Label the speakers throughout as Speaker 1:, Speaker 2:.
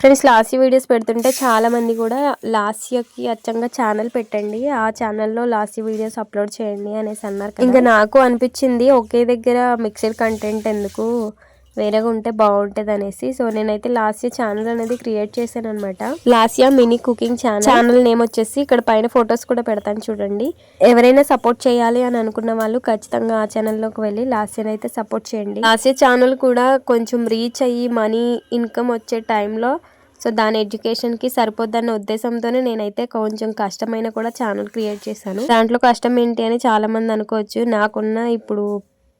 Speaker 1: Friends Lasya videos పెడుతుంటే చాలామంది కూడా లాస్యకి అచ్చంగా ఛానల్ పెట్టండి. ఆ ఛానల్లో లాస్య వీడియోస్ అప్లోడ్ చేయండి అనేసి అన్నారు ఇంకా నాకు అనిపించింది ఒకే దగ్గర మిక్సర్ కంటెంట్ ఎందుకు? వేరేగా ఉంటే బాగుంటది అనేసి సో నేనైతే లాస్య ఛానల్ అనేది క్రియేట్ చేశాను అనమాట Lasya mini cooking channel channel name వచ్చేసి ఇక్కడ పైన ఫొటోస్ కూడా పెడతాను చూడండి. ఎవరైనా సపోర్ట్ చేయాలి అని అనుకున్న వాళ్ళు ఖచ్చితంగా ఆ ఛానల్లోకి వెళ్ళి లాస్యని అయితే సపోర్ట్ చేయండి. లాస్య ఛానల్ కూడా కొంచెం రీచ్ అయ్యి మనీ ఇన్కమ్ వచ్చే టైంలో సో దాని ఎడ్యుకేషన్కి సరిపోద్దన్న ఉద్దేశంతోనే నేనైతే కొంచెం కష్టమైన కూడా ఛానల్ క్రియేట్ చేశాను. దాంట్లో కష్టం ఏంటి అని చాలామంది అనుకోవచ్చు. నాకున్న ఇప్పుడు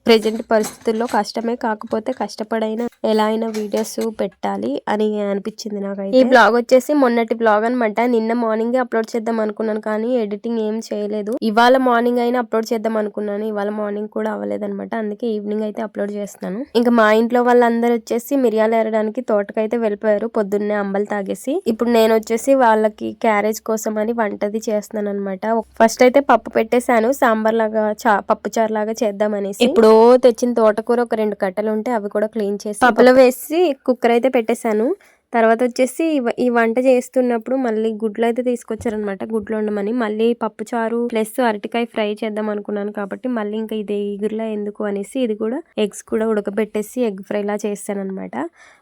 Speaker 1: ప్రెజెంట్ పరిస్థితుల్లో కష్టమే కాకపోతే కష్టపడైనా ఎలా అయినా వీడియోస్ పెట్టాలి అని అనిపించింది నాకైతే. ఈ బ్లాగ్ వచ్చేసి మొన్నటి బ్లాగ్ అనమాట నిన్న మార్నింగ్ అప్లోడ్ చేద్దాం అనుకున్నాను కానీ ఎడిటింగ్ ఏం చేయలేదు. ఇవాళ మార్నింగ్ అయినా అప్లోడ్ చేద్దాం అనుకున్నాను. ఇవాళ మార్నింగ్ కూడా అవ్వలేదు అనమాట అందుకే ఈవినింగ్ అయితే అప్లోడ్ చేస్తున్నాను. ఇంకా మా ఇంట్లో వాళ్ళందరూ వచ్చేసి మిరియాలు ఏరడానికి తోటకైతే వెళ్ళిపోయారు. పొద్దున్నే అంబలు తాగేసి. ఇప్పుడు నేను వచ్చేసి వాళ్ళకి క్యారేజ్ కోసం అని వంటది చేస్తున్నాను అనమాట ఫస్ట్ అయితే పప్పు పెట్టేశాను. సాంబార్ లాగా పప్పు చారు లాగా చేద్దామనేసి. ఇప్పుడు తెచ్చిన తోటకూర ఒక రెండు కట్టలు ఉంటే అవి కూడా క్లీన్ చేసి పప్పులో వేసి కుక్కర్ అయితే పెట్టేశాను. తర్వాత వచ్చేసి ఈ వంట చేస్తున్నప్పుడు మళ్ళీ గుడ్లు అయితే తీసుకొచ్చారనమాట గుడ్లు ఉండమని మళ్ళీ పప్పు చారు ప్లస్ అరటికాయ ఫ్రై చేద్దాం అనుకున్నాను కాబట్టి మళ్ళీ ఇంకా ఇది ఈగురులా ఎందుకు అనేసి ఇది కూడా ఎగ్స్ కూడా ఉడకబెట్టేసి ఎగ్ ఫ్రై లా చేస్తాను అనమాట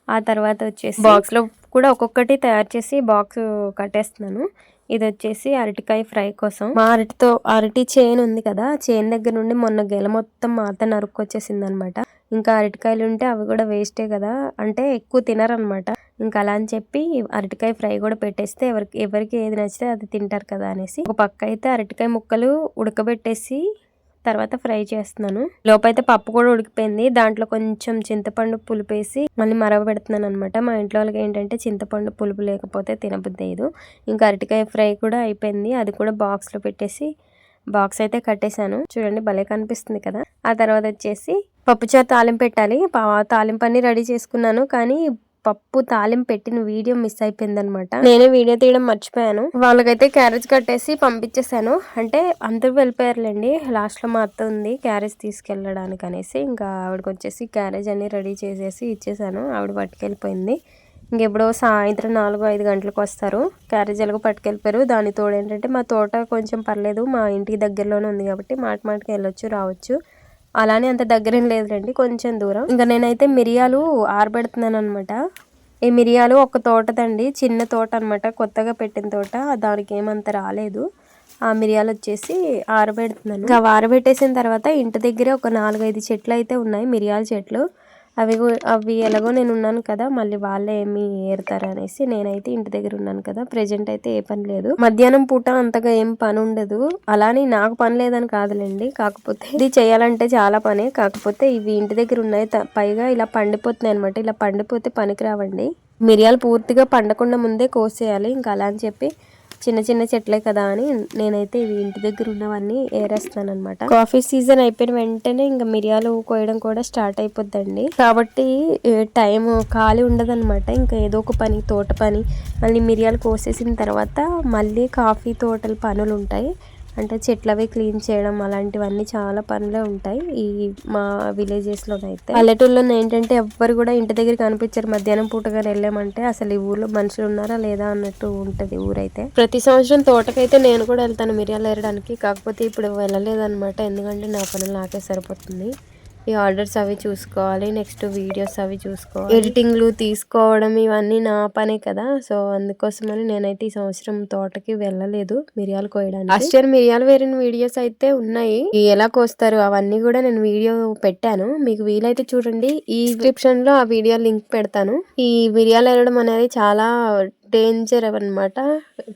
Speaker 1: ఆ తర్వాత వచ్చేసి బాక్స్లో కూడా ఒక్కొక్కటి తయారు చేసి బాక్స్ కట్టేస్తున్నాను. ఇది వచ్చేసి అరటికాయ ఫ్రై కోసం. మా అరటితో అరటి చేను ఉంది కదా చేను దగ్గర నుండి మొన్న గెల మొత్తం మా అత్త నరుక్కొచ్చేసింది అనమాట ఇంకా అరటికాయలు ఉంటే అవి కూడా వేస్టే కదా అంటే ఎక్కువ తినరనమాట. ఇంకా అలా అని చెప్పి అరటికాయ ఫ్రై కూడా పెట్టేస్తే ఎవరికి ఎవరికి ఏది నచ్చితే అది తింటారు కదా అనేసి. ఒక పక్క అయితే అరటికాయ ముక్కలు ఉడకబెట్టేసి తర్వాత ఫ్రై చేస్తున్నాను. లోపైతే పప్పు కూడా ఉడికిపోయింది. దాంట్లో కొంచెం చింతపండు పులుపు వేసి మళ్ళీ మరవ పెడుతున్నాను అనమాట మా ఇంట్లో వాళ్ళకి ఏంటంటే చింతపండు పులుపు లేకపోతే తినబుద్దేదు ఇంకా అరటికాయ ఫ్రై కూడా అయిపోయింది. అది కూడా బాక్స్లో పెట్టేసి బాక్స్ అయితే కట్టేశాను. చూడండి భలే కనిపిస్తుంది కదా. ఆ తర్వాత వచ్చేసి పప్పుచారు తాలింపు పెట్టాలి. పా- తాలింపు అన్ని రెడీ చేసుకున్నాను. కానీ పప్పు తాలింపు పెట్టిన వీడియో మిస్ అయిపోయింది అనమాట నేనే వీడియో తీయడం మర్చిపోయాను. వాళ్ళకైతే క్యారేజ్ కట్టేసి పంపించేసాను అంటే అందరూ వెళ్ళిపోయారులేండి. లాస్ట్లో మా అత్త ఉంది క్యారేజ్ తీసుకెళ్ళడానికి అనేసి ఇంకా ఆవిడకి వచ్చేసి క్యారేజ్ అన్ని రెడీ చేసేసి ఇచ్చేసాను ఆవిడ పట్టుకెళ్ళిపోయింది. ఇంకెప్పుడో సాయంత్రం నాలుగు ఐదు గంటలకు వస్తారు. క్యారేజ్ ఎలాగో పట్టుకెళ్ళిపోయారు. దాని తోడు ఏంటంటే మా తోట కొంచెం పర్లేదు. మా ఇంటికి దగ్గరలోనే ఉంది కాబట్టి మాట మాటకి వెళ్ళొచ్చు రావచ్చు. అలానే అంత దగ్గరేం లేదులేండి కొంచెం దూరం. ఇంకా నేనైతే మిరియాలు ఆరబెడుతున్నాను అనమాట ఈ మిరియాలు ఒక తోటదండి చిన్న తోట అనమాట కొత్తగా పెట్టిన తోట దానికి ఏమంత రాలేదు. ఆ మిరియాలు వచ్చేసి ఆరబెడుతున్నాను. ఇంకా అవి ఆరబెట్టేసిన తర్వాత ఇంటి దగ్గరే ఒక నాలుగైదు చెట్లు అయితే ఉన్నాయి మిరియాల చెట్లు. అవి అవి ఎలాగో నేను ఉన్నాను కదా మళ్ళీ వాళ్ళే ఏమి ఏరుతారు అనేసి నేనైతే ఇంటి దగ్గర ఉన్నాను కదా ప్రెజెంట్ అయితే ఏ పని లేదు. మధ్యాహ్నం పూట అంతగా ఏం పని ఉండదు. అలానే నాకు పని లేదని కాదులేండి. కాకపోతే ఇది చేయాలంటే చాలా పని. కాకపోతే ఇవి ఇంటి దగ్గర ఉన్నాయి. త- పైగా ఇలా పండిపోతున్నాయి అనమాట ఇలా పండిపోతే పనికి రావండి మిరియాలు పూర్తిగా పండకుండా ముందే కోసేయాలి. ఇంకా అలా అని చెప్పి చిన్న చిన్న చెట్లే కదా అని నేనైతే ఇవి ఇంటి దగ్గర ఉన్నవన్నీ ఏరేస్తాను అనమాట కాఫీ సీజన్ అయిపోయిన వెంటనే ఇంకా మిరియాలు కోయడం కూడా స్టార్ట్ అయిపోద్దండి. కాబట్టి టైం ఖాళీ ఉండదన్నమాట. ఇంకా ఏదో ఒక పని తోట పని మళ్ళీ మిరియాలు కోసేసిన తర్వాత మళ్ళీ కాఫీ తోటల పనులు ఉంటాయి అంటే చెట్లవి క్లీన్ చేయడం అలాంటివన్నీ చాలా పనులే ఉంటాయి. ఈ మా విలేజెస్ లోనైతే పల్లెటూరులో ఏంటంటే ఎవ్వరు కూడా ఇంటి దగ్గర కనిపించారు. మధ్యాహ్నం పూటగా వెళ్ళామంటే అసలు ఈ ఊర్లో మనుషులు ఉన్నారా లేదా అన్నట్టు ఉంటది ఊరైతే. ప్రతి సంవత్సరం తోటకైతే నేను కూడా వెళ్తాను మిరియాలు ఏరడానికి. కాకపోతే ఇప్పుడు వెళ్ళలేదన్నమాట. ఎందుకంటే నా పనులు నాకే సరిపోతుంది. ఈ ఆర్డర్స్ అవి చూసుకోవాలి నెక్స్ట్ వీడియోస్ అవి చూసుకోవాలి. ఎడిటింగ్లు తీసుకోవడం ఇవన్నీ నా పనే కదా సో అందుకోసమని నేనైతే ఈ సంవత్సరం తోటకి వెళ్ళలేదు మిరియాలు కోయడానికి. లాస్ట్ ఇయర్ మిరియాలు వేరిన వీడియోస్ అయితే ఉన్నాయి. ఎలా కోస్తారు అవన్నీ కూడా నేను వీడియో పెట్టాను. మీకు వీలైతే చూడండి. ఈ డిస్క్రిప్షన్లో ఆ వీడియో లింక్ పెడతాను. ఈ మిరియాలు వేరడం అనేది చాలా డేంజర్ అనమాట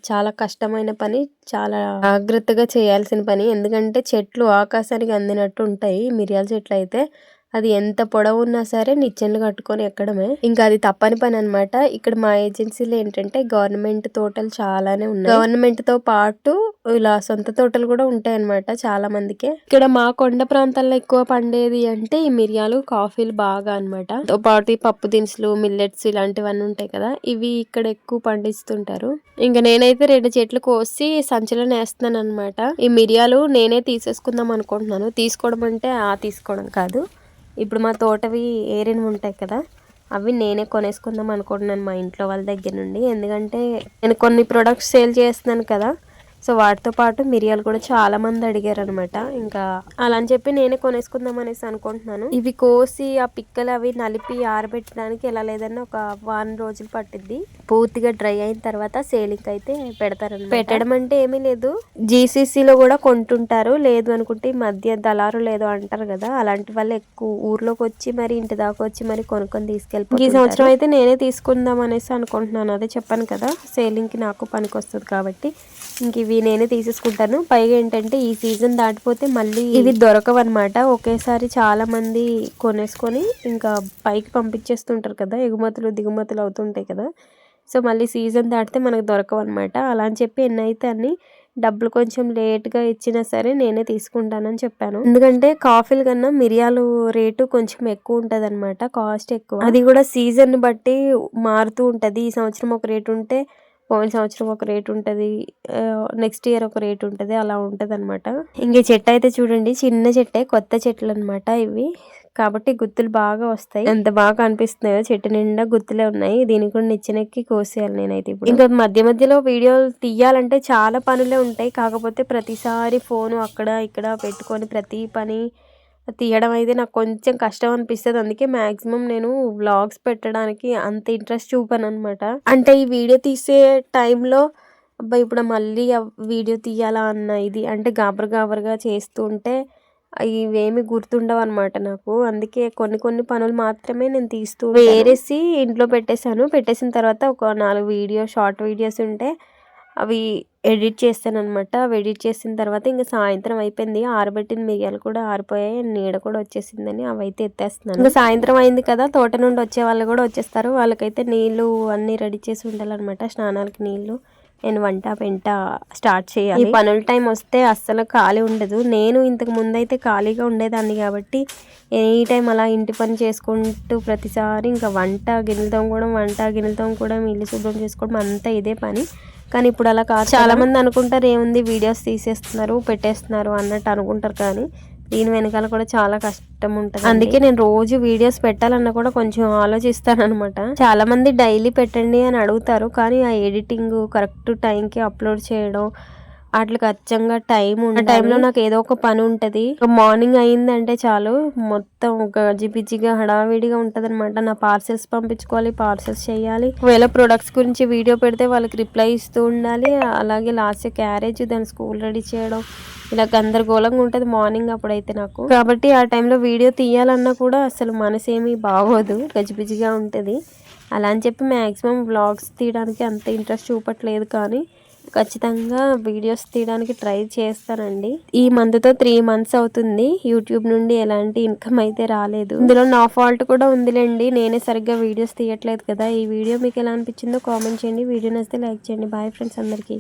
Speaker 1: చాలా కష్టమైన పని చాలా జాగ్రత్తగా చేయాల్సిన పని. ఎందుకంటే చెట్లు ఆకాశానికి అందినట్టు ఉంటాయి మిరియాల చెట్లు అయితే. అది ఎంత పొడవు ఉన్నా సరే నిచ్చెనలు కట్టుకొని ఎక్కడమే. ఇంకా అది తప్పని పని అనమాట ఇక్కడ మా ఏజెన్సీలో ఏంటంటే గవర్నమెంట్ తోటలు చాలానే ఉన్నాయి. గవర్నమెంట్తో పాటు ఇలా సొంత తోటలు కూడా ఉంటాయి అన్నమాట చాలా మందికి ఇక్కడ మా కొండ ప్రాంతాల్లో ఎక్కువ పండేది అంటే ఈ మిరియాలు కాఫీలు బాగా అనమాట తో పాటు ఈ పప్పు దినుసులు మిల్లెట్స్ ఇలాంటివన్నీ ఉంటాయి కదా. ఇవి ఇక్కడ ఎక్కువ పండిస్తుంటారు. ఇంకా నేనైతే రెండు చెట్లు కోసి సంచిలో నేస్తున్నాను అనమాట ఈ మిరియాలు నేనే తీసేసుకుందాం అనుకుంటున్నాను. తీసుకోవడం అంటే ఆ తీసుకోవడం కాదు. ఇప్పుడు మా తోటవి ఏరినవి ఉంటాయి కదా అవి నేనే కొనేసుకుందాం అనుకుంటున్నాను మా ఇంట్లో వాళ్ళ దగ్గర నుండి. ఎందుకంటే నేను కొన్ని ప్రొడక్ట్స్ సేల్ చేస్తున్నాను కదా సో వాటితో పాటు మిరియాలు కూడా చాలా మంది అడిగారు అనమాట ఇంకా అలా అని చెప్పి నేనే కొనేసుకుందాం అనేసి అనుకుంటున్నాను. ఇవి కోసి ఆ పిక్కలు అవి నలిపి ఆరబెట్టడానికి ఎలా లేదన్నా ఒక వారం రోజులు పట్టింది పూర్తిగా డ్రై అయిన తర్వాత సేలింగ్ అయితే పెడతారు పెట్టడం అంటే ఏమీ లేదు. జీసీసీలో కూడా కొంటుంటారు. లేదు అనుకుంటే ఈ మధ్య దళారు లేదో అంటారు కదా అలాంటి వాళ్ళు ఎక్కువ ఊర్లోకి వచ్చి మరి ఇంటి దాకా వచ్చి మరి కొనుక్కొని తీసుకెళ్ళి ఈ సంవత్సరం అయితే నేనే తీసుకుందాం అనేసి అనుకుంటున్నాను. అదే చెప్పాను కదా సేలింగ్కి నాకు పనికి వస్తుంది కాబట్టి. ఇంక ఇవి నేనే తీసేసుకుంటాను. పైగా ఏంటంటే ఈ సీజన్ దాటిపోతే మళ్ళీ ఇవి దొరకవు అనమాట ఒకేసారి చాలా మంది కొనేసుకొని ఇంకా పైకి పంపించేస్తుంటారు కదా. ఎగుమతులు దిగుమతులు అవుతుంటాయి కదా. సో మళ్ళీ సీజన్ దాటితే మనకు దొరకవు అనమాట అలా అని చెప్పి ఎన్నైతే అన్ని డబ్బులు కొంచెం లేట్గా ఇచ్చినా సరే నేనే తీసుకుంటానని చెప్పాను. ఎందుకంటే కాఫీల కన్నా మిరియాలు రేటు కొంచెం ఎక్కువ ఉంటుంది అనమాట కాస్ట్ ఎక్కువ. అది కూడా సీజన్ బట్టి మారుతూ ఉంటుంది. ఈ సంవత్సరం ఒక రేటు ఉంటే పోయిన సంవత్సరం ఒక రేట్ ఉంటుంది. నెక్స్ట్ ఇయర్ ఒక రేట్ ఉంటుంది. అలా ఉంటుంది అనమాట ఇంక చెట్టు అయితే చూడండి చిన్న చెట్టే కొత్త చెట్లు అనమాట ఇవి. కాబట్టి గుత్తులు బాగా వస్తాయి. ఎంత బాగా కనిపిస్తున్నాయో చెట్టు నిండా గుత్తులే ఉన్నాయి. దీని కూడా నిచ్చెనెక్కి కోసేయాలి నేనైతే ఇప్పుడు. ఇంకా మధ్య మధ్యలో వీడియోలు తీయాలంటే చాలా పనులే ఉంటాయి. కాకపోతే ప్రతిసారి ఫోన్ అక్కడ ఇక్కడ పెట్టుకొని ప్రతి పని తీయడం అయితే నాకు కొంచెం కష్టం అనిపిస్తుంది అందుకే మ్యాక్సిమం నేను వ్లాగ్స్ పెట్టడానికి అంత ఇంట్రెస్ట్ చూపాను అనమాట అంటే ఈ వీడియో తీసే టైంలో అబ్బా ఇప్పుడు మళ్ళీ వీడియో తీయాలా అన్న ఇది అంటే గాబర్ గాబర్గా చేస్తుంటే ఇవేమి గుర్తుండవు అనమాట నాకు. అందుకే కొన్ని కొన్ని పనులు మాత్రమే నేను తీస్తూ వేరేసి ఇంట్లో పెట్టేశాను. పెట్టేసిన తర్వాత ఒక నాలుగు వీడియో షార్ట్ వీడియోస్ ఉంటే అవి ఎడిట్ చేస్తాను అనమాట అవి ఎడిట్ చేసిన తర్వాత ఇంకా సాయంత్రం అయిపోయింది. ఆరబెట్టిన మిరియాలు కూడా ఆరిపోయాయి. నీడ కూడా వచ్చేసిందని అవి అయితే ఎత్తేస్తున్నాను. ఇంకా సాయంత్రం అయింది కదా తోట నుండి వచ్చే వాళ్ళు కూడా వచ్చేస్తారు. వాళ్ళకైతే నీళ్ళు అన్నీ రెడీ చేసి ఉండాలన్నమాట. స్నానాలకి నీళ్ళు నేను వంట పెంట స్టార్ట్ చేయాలి. ఈ పనుల టైం వస్తే అస్సలు ఖాళీ ఉండదు. నేను ఇంతకు ముందు అయితే ఖాళీగా ఉండేదాన్ని కాబట్టి ఎనీ టైం అలా ఇంటి పని చేసుకుంటూ ప్రతిసారి ఇంకా వంట గిన్నెలతో కూడా వంట గిన్నెలతో కూడా ఇల్లు శుభ్రం చేసుకోవడం అంతా ఇదే పని. కానీ ఇప్పుడు అలా కాదు చాలా మంది అనుకుంటారు ఏముంది వీడియోస్ తీసేస్తున్నారు పెట్టేస్తున్నారు అన్నట్టు అనుకుంటారు కానీ దీని వెనకాల కూడా చాలా కష్టం ఉంటుంది అందుకే నేను రోజు వీడియోస్ పెట్టాలన్నా కూడా కొంచెం ఆలోచిస్తాను అనమాట చాలా మంది డైలీ పెట్టండి అని అడుగుతారు కానీ ఆ ఎడిటింగ్ కరెక్ట్ టైంకి అప్లోడ్ చేయడం వాటికి అచ్చంగా టైం ఉన్న టైంలో నాకు ఏదో ఒక పని ఉంటుంది. మార్నింగ్ అయిందంటే చాలు మొత్తం గజి బిజిగా హడావిడిగా ఉంటుంది అనమాట నా పార్సెల్స్ పంపించుకోవాలి పార్సెల్స్ చేయాలి. ఒకవేళ ప్రొడక్ట్స్ గురించి వీడియో పెడితే వాళ్ళకి రిప్లై ఇస్తూ ఉండాలి. అలాగే లాస్ట్ క్యారేజ్ దాని స్కూల్ రెడీ చేయడం ఇలా గందరగోళంగా ఉంటుంది మార్నింగ్ అప్పుడైతే నాకు. కాబట్టి ఆ టైంలో వీడియో తీయాలన్నా కూడా అసలు మనసేమీ బాగోదు గజిబిజిగా ఉంటుంది. అలా అని చెప్పి మ్యాక్సిమం వ్లాగ్స్ తీయడానికి అంత ఇంట్రెస్ట్ చూపట్లేదు కానీ ఖచ్చితంగా వీడియోస్ తీయడానికి ట్రై చేస్తానండి. ఈ మంత్తో త్రీ మంత్స్ అవుతుంది. యూట్యూబ్ నుండి ఎలాంటి ఇన్కమ్ అయితే రాలేదు. ఇందులో నా ఫాల్ట్ కూడా ఉందిలేండి. నేనే సరిగ్గా వీడియోస్ తీయట్లేదు కదా. ఈ వీడియో మీకు ఎలా అనిపించిందో కామెంట్ చేయండి. వీడియో నచ్చితే లైక్ చేయండి. బాయ్ ఫ్రెండ్స్ అందరికీ.